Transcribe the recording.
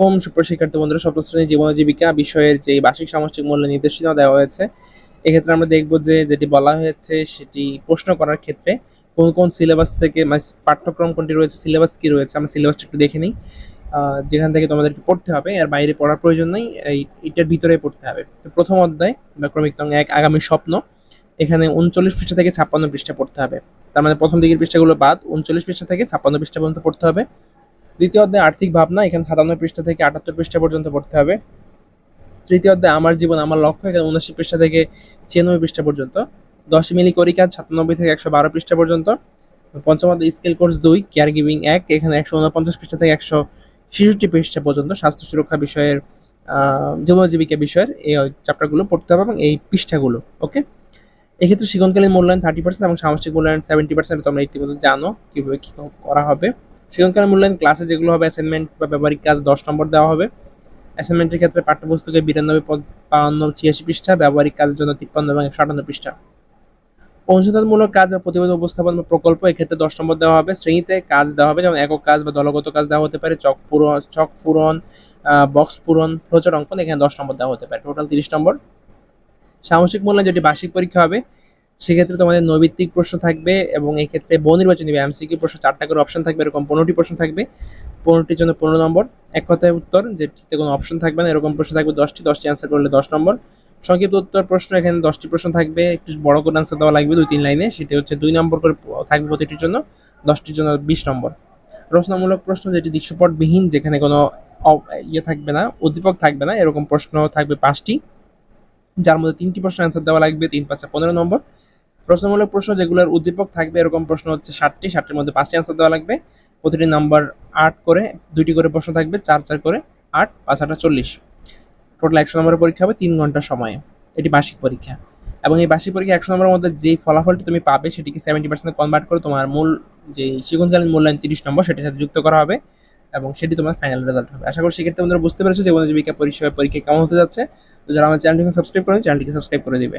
Home সুপ্রশিক্ষার্থী বন্ধুরা, সপ্তম শ্রেণি জীবন জীবিকা বিষয়ের যে বার্ষিক সামষ্টিক মূল্য নির্দেশনা দেওয়া হয়েছে, এক্ষেত্রে আমরা দেখব যে যেটি বলা হয়েছে সেটি প্রশ্ন করার ক্ষেত্রে কোন কোন সিলেবাস থেকে মানে পাঠ্যক্রম কোনটি রয়েছে সিলেবাস কি রয়েছে, আমরা সিলেবাসটা একটু দেখে নিই। যেখান থেকে তোমাদেরকে পড়তে হবে আর বাইরে পড়ার প্রয়োজন নেই এটার ভিতরে পড়তে হবে। প্রথম অধ্যায় বা ক্রমিক নং এক, আগামী স্বপ্ন, এখানে উনচল্লিশ পৃষ্ঠা থেকে ছাপ্পান্ন পৃষ্ঠা পড়তে হবে। তার মানে প্রথম দিকের পৃষ্ঠাগুলো বাদ, উনচল্লিশ পৃষ্ঠা থেকে ছাপ্পান্ন পৃষ্ঠা পর্যন্ত পড়তে হবে। দ্বিতীয় অধ্যায় আর্থিক ভাবনা এখানে সাতান্ন পৃষ্ঠা থেকে আটাত্তর পৃষ্ঠা পর্যন্ত পড়তে হবে। তৃতীয় অধ্যায় আমার জীবন আমার লক্ষ্য এখানে উনআশি পৃষ্ঠা থেকে ছিয়ানব্বই পৃষ্ঠা পর্যন্ত। দশ মিলি করিকাজ সাতানব্বই থেকে একশো বারো পৃষ্ঠা পর্যন্ত। পঞ্চম অধ্যায় স্কেল কোর্স দুই কেয়ার গিভিং এক এখানে একশো উনপঞ্চাশ পৃষ্ঠা থেকে একশো ছেষট্টি পৃষ্ঠা পর্যন্ত স্বাস্থ্য সুরক্ষা বিষয়ের আহ, জীবন জীবিকা বিষয়ের এই চ্যাপ্টারগুলো পড়তে হবে এবং এই পৃষ্ঠাগুলো ওকে এক্ষেত্রে শিক্ষণকালীন মূল্যায়ন থার্টি পার্সেন্ট এবং সামাজিক মূল্যায়ন সেভেন্টি পার্সেন্ট তোমরা ইতিমধ্যে জানো কীভাবে কি করা হবে। শিক্ষণকালীন মূল্যায়ন ক্লাসে যেগুলো হবে অ্যাসাইনমেন্ট বা ব্যবহারিক কাজ, দশ নম্বর দেওয়া হবে। অ্যাসাইনমেন্টের ক্ষেত্রে পাঠ্যপুস্তকে বিরানব্বই বাউন্ন ছিয়াশি পৃষ্ঠা, ব্যবহারিক কাজের জন্য তিপ্পান্ন এবং একশো আটান্ন পৃষ্ঠা। অনুসন্ধানমূলক কাজ বা প্রতিবেদন উপস্থাপন বা প্রকল্প, এক্ষেত্রে দশ নম্বর দেওয়া হবে। শ্রেণীতে কাজ দেওয়া হবে, যেমন একক কাজ বা দলগত কাজ দেওয়া হতে পারে, চক পূরণ চক পূরণ বক্স পূরণ ফ্লোচার অঙ্কন, এখানে দশ নম্বর দেওয়া হতে পারে। টোটাল তিরিশ নম্বর। সামষ্টিক মূল্যায়ন, যেটি বার্ষিক পরীক্ষা হবে সেক্ষেত্রে তোমাদের নৈবিত্তিক প্রশ্ন থাকবে এবং এক্ষেত্রে বহু নির্বাচনী এমসিকিউ প্রশ্ন চারটা করে অপশন থাকবে, এরকম পনেরোটি প্রশ্ন থাকবে। পনেরোটির জন্য পনেরো নম্বর, এক কথায় উত্তর, যেটিতে কোনো অপশন থাকবে না, এরকম প্রশ্ন থাকবে দশটি দশটি অ্যান্সার করলে দশ নম্বর। সংক্ষিপ্ত উত্তর প্রশ্ন, এখানে দশটি প্রশ্ন থাকবে, একটু বড় করে আনসার দেওয়া লাগবে দুই, তিন লাইনে, সেটি হচ্ছে দুই নম্বর করে থাকবে প্রতিটির জন্য, দশটির জন্য বিশ নম্বর। রচনামূলক প্রশ্ন যেটি দৃশ্যপটবিহীন, যেখানে কোনো ইয়ে থাকবে না, উদ্দীপক থাকবে না, এরকম প্রশ্ন থাকবে পাঁচটি, যার মধ্যে তিনটি প্রশ্ন অ্যান্সার দেওয়া লাগবে, তিন, পাঁচে পনেরো নম্বর। প্রশ্নমূলক প্রশ্ন যেগুলোর উদ্দীপক থাকবে, এরকম প্রশ্ন হচ্ছে ষাটটি। ষাটটির মধ্যে পাঁচটি অ্যান্সার দেওয়া লাগবে। প্রতিটি নাম্বার আট করে, দুইটি করে প্রশ্ন থাকবে, চার চার করে আট, পাঁচ আটা চল্লিশ। টোটাল একশো নম্বরের পরীক্ষা হবে তিন ঘণ্টা সময়ে। এটি বার্ষিক পরীক্ষা। এবং এই বার্ষিক পরীক্ষা একশো নম্বরের মধ্যে যে ফলাফলটি তুমি পাবে, সেটিকে সেভেন্টি পার্সেন্ট কনভার্ট করে তোমার মূল যে শিক্ষণকালীন মূল্যায়ন তিরিশ নম্বর সেটির সাথে যুক্ত করা হবে এবং সেটি তোমার ফাইনাল রেজাল্ট হবে। আশা করি সেক্ষেত্রে তোমরা বুঝতে পেরেছ যে জীবিকা পরিচয় পরীক্ষা কেমন হতে যাচ্ছে। তো যারা আমার চ্যানেলটিকে সাবস্ক্রাইব করেন, চ্যানেলটিকে সাবস্ক্রাইব করে দিবে।